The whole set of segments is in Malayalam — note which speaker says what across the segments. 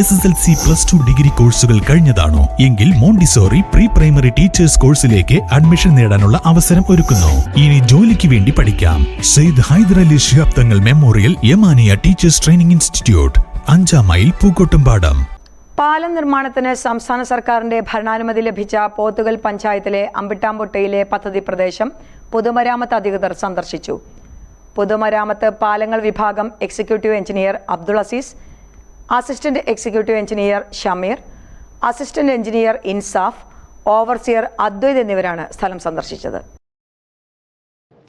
Speaker 1: S S L C plus two degree കോഴ്സുകൾ കഴിഞ്ഞതാണോ? എങ്കിൽ മോണ്ടിസോറി പ്രീ പ്രൈമറി ടീച്ചേഴ്സ് കോഴ്സിലേക്ക് അഡ്മിഷൻ നേടാനുള്ള അവസരം ഒരുക്കുന്നു. ഇനി ജോലിക്ക് വേണ്ടി പഠിക്കാം. Syed Hyderali Shihab Thangal memorial Yamaniya teachers training institute അഞ്ചാം മൈൽ പൂക്കോട്ടുംപാടം.
Speaker 2: പാലം നിർമ്മാണത്തിന് സംസ്ഥാന സർക്കാരിന്റെ ഭരണാനുമതി ലഭിച്ച പോത്തുകൽ പഞ്ചായത്തിലെ അമ്പിട്ടാംപൊട്ടയിലെ പദ്ധതി പ്രദേശം പൊതുമരാമത്ത് അധികൃതർ സന്ദർശിച്ചു. പൊതുമരാമത്ത് പാലങ്ങൾ വിഭാഗം executive engineer Abdul Aziz assistant executive engineer Shameer assistant engineer Insaf overseer Advaith എന്നിവരാണ് സ്ഥലം സന്ദർശിച്ചത്.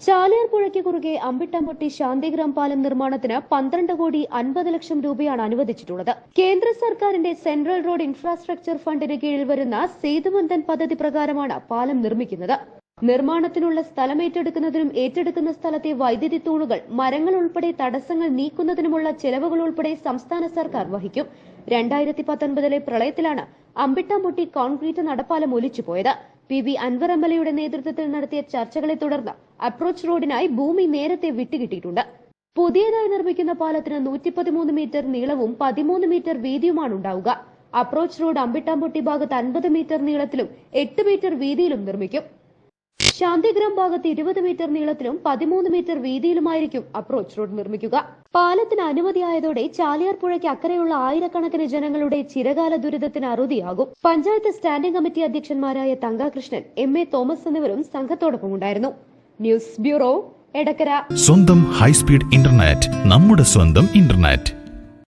Speaker 3: ചാലിയാർ പുഴയ്ക്ക് കുറുകെ അമ്പിട്ടമ്പൊട്ടി ശാന്തിഗ്രാം പാലം നിർമ്മാണത്തിന് പന്ത്രണ്ട് കോടി അൻപത് ലക്ഷം രൂപയാണ് അനുവദിച്ചിട്ടുള്ളത്. കേന്ദ്ര സർക്കാരിന്റെ സെൻട്രൽ റോഡ് ഇൻഫ്രാസ്ട്രക്ചർ ഫണ്ടിന് കീഴിൽ വരുന്ന സേതുബന്ധൻ പദ്ധതി പ്രകാരമാണ് പാലം നിർമ്മിക്കുന്നത്. നിർമ്മാണത്തിനുള്ള സ്ഥലം ഏറ്റെടുക്കുന്നതിനും ഏറ്റെടുക്കുന്ന സ്ഥലത്തെ വൈദ്യുതി തൂണുകൾ മരങ്ങൾ ഉൾപ്പെടെ തടസ്സങ്ങൾ നീക്കുന്നതിനുമുള്ള ചെലവുകൾ ഉൾപ്പെടെ സംസ്ഥാന സർക്കാർ വഹിക്കും. രണ്ടായിരത്തി പത്തൊൻപതിലെ പ്രളയത്തിലാണ് അമ്പിട്ടാമ്പൊട്ടി കോൺക്രീറ്റ് നടപ്പാലം ഒലിച്ചുപോയത്. പി വി അൻവർ എയുടെ നേതൃത്വത്തിൽ നടത്തിയ ചർച്ചകളെ തുടർന്ന് അപ്രോച്ച് റോഡിനായി ഭൂമി നേരത്തെ വിട്ടുകിട്ടിയിട്ടുണ്ട്. പുതിയതായി നിർമ്മിക്കുന്ന പാലത്തിന് നൂറ്റിപ്പതിമൂന്ന് മീറ്റർ നീളവും പതിമൂന്ന് മീറ്റർ വീതിയുമാണ് ഉണ്ടാവുക. അപ്രോച്ച് റോഡ് അമ്പിട്ടാമ്പൊട്ടി ഭാഗത്ത് അൻപത് മീറ്റർ നീളത്തിലും എട്ട് മീറ്റർ വീതിയിലും നിർമ്മിക്കും. ശാന്തിഗ്രാം ഭാഗത്ത് ഇരുപത് മീറ്റർ നീളത്തിലും പതിമൂന്ന് മീറ്റർ വീതിയിലുമായിരിക്കും അപ്രോച്ച് റോഡ് നിർമ്മിക്കുക. പാലത്തിന് അനുമതിയായതോടെ ചാലിയാർ പുഴയ്ക്ക് അക്കരെയുള്ള ആയിരക്കണക്കിന് ജനങ്ങളുടെ ചിരകാല ദുരിതത്തിന് അറുതിയാകും. പഞ്ചായത്ത് സ്റ്റാൻഡിംഗ് കമ്മിറ്റി അധ്യക്ഷന്മാരായ തങ്കാകൃഷ്ണൻ എം എ തോമസ് എന്നിവരും സംഘത്തോടൊപ്പം ഉണ്ടായിരുന്നു. News bureau Edakkara.
Speaker 1: സ്വന്തം ഹൈസ്പീഡ് ഇന്റർനെറ്റ് നമ്മുടെ സ്വന്തം ഇന്റർനെറ്റ്.